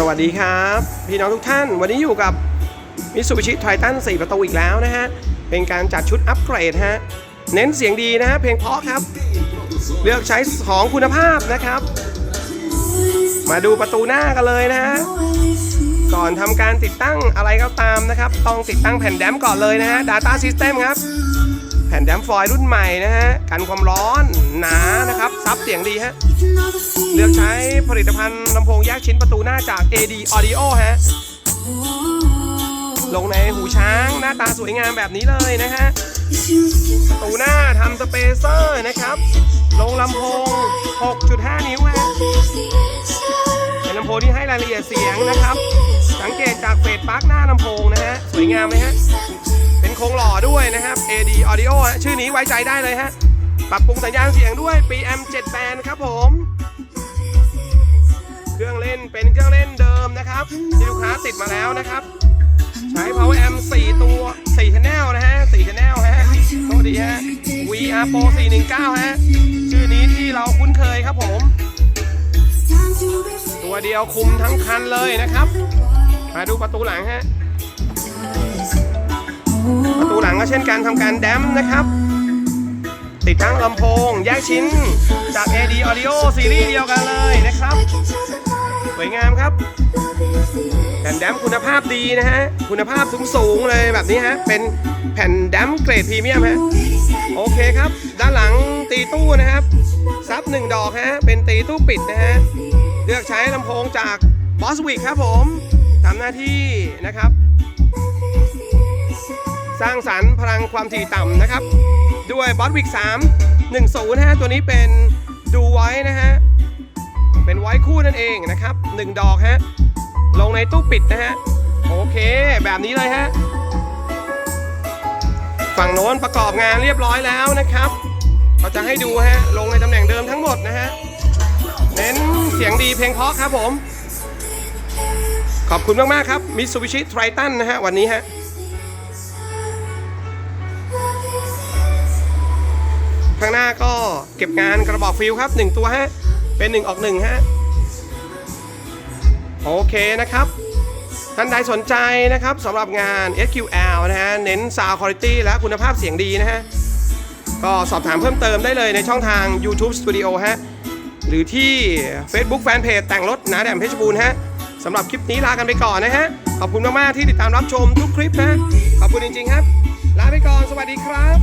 สวัสดีครับ พี่น้องทุกท่าน วันนี้อยู่กับ Mitsubishi Triton 4ประตูอีกแล้วนะฮะ เป็นการจัดชุดอัปเกรดฮะ เน้นเสียงดีนะฮะ เพลงเพราะครับ เลือกใช้ของคุณภาพนะครับ มาดูประตูหน้ากันเลยนะฮะ ก่อนทำการติดตั้งอะไรก็ตามนะครับ ต้องติดตั้งแผ่นแดมก่อนเลยนะฮะ Data System ครับ แผ่นแดมฟอยล์รุ่นใหม่นะฮะ กันความร้อนหนานะครับ ซับเสียงดีฮะ เลือกใช้ผลิตภัณฑ์ลำโพงแยกชิ้นประตูหน้าจาก AD Audio ฮะ ลงในหูช้างหน้าตาสวยงามแบบนี้เลยนะฮะ ประตูหน้าทำสเปเซอร์นะครับ ลงลำโพง 6.5 นิ้วฮะเป็นลำโพงที่ให้รายละเอียดเสียงนะครับ สังเกตจากเฟสปลั๊กหน้าลำโพงนะฮะ สวยงามเลยฮะ โครงหล่อด้วยนะครับ AD Audio ชื่อนี้ไว้ใจได้เลยฮะ ปรับปรุงสัญญาณเสียงด้วย PM 7 band ครับผม เครื่องเล่นเป็นเครื่องเล่นเดิมนะครับ ที่ลูกค้าติดมาแล้วนะครับ ใช้ Power Amp 4ตัว4 channel นะฮะ4 channel ฮะโทษดีฮะ VR Pro 419 ฮะ ชื่อนี้ที่เราคุ้นเคยครับผม ตัวเดียวคุมทั้งคันเลยนะครับ มาดูประตูหลังฮะ ประตูหลังก็เช่นการทำการแดมนะครับ ติดตั้งลำโพง แยกชิ้นจาก AD Audio ซีรีส์เดียวกันเลยนะครับ สวยงามครับแผ่นแดมคุณภาพดีนะฮะ คุณภาพสูงสูงๆเลยแบบนี้ฮะ เป็นแผ่นแดมเกรดพรีเมียมฮะ โอเคครับ ด้านหลังตีตู้นะครับ ซับหนึ่งดอกฮะ เป็นตีตู้ปิดนะฮะ เลือกใช้ลำโพงจาก Boswick ครับผม ทำหน้าที่นะครับ สร้างสรรค์พลังความถี่ต่ำนะครับ ด้วย Boswick 3 10นะฮะตัวนี้เป็นดูไว้นะฮะ เป็นไว้คู่นั่นเองนะครับ 1 ดอกฮะ ลงในตู้ปิดนะฮะ โอเคแบบนี้เลยฮะ ฝั่งโน้นประกอบงานเรียบร้อยแล้วนะครับเราจะให้ดูฮะ ลงในตำแหน่งเดิมทั้งหมดนะฮะ เน้นเสียงดีเพลงเพราะครับผม ขอบคุณมาก ๆ ครับ Mitsubishi Triton นะฮะ วันนี้ฮะ ข้างหน้าก็เก็บงานกระบอกฟิลครับ 1 ตัวฮะ เป็น 1 ออก1ฮะ โอเคนะครับ ท่านใดสนใจนะครับสำหรับงาน SQL นะฮะ เน้น Sound Quality และคุณภาพเสียงดีนะฮะ ก็สอบถามเพิ่มเติมได้เลยในช่องทาง YouTube Studio ฮะ หรือที่ Facebook Fanpage แต่งรถนาแดมเพชรบูรณ์ฮะสำหรับคลิปนี้ลากันไปก่อนนะฮะ ขอบคุณมาก ๆ ที่ติดตามรับชมทุกคลิปนะ ขอบคุณจริง ๆ ครับ ลาไปก่อน สวัสดีครับ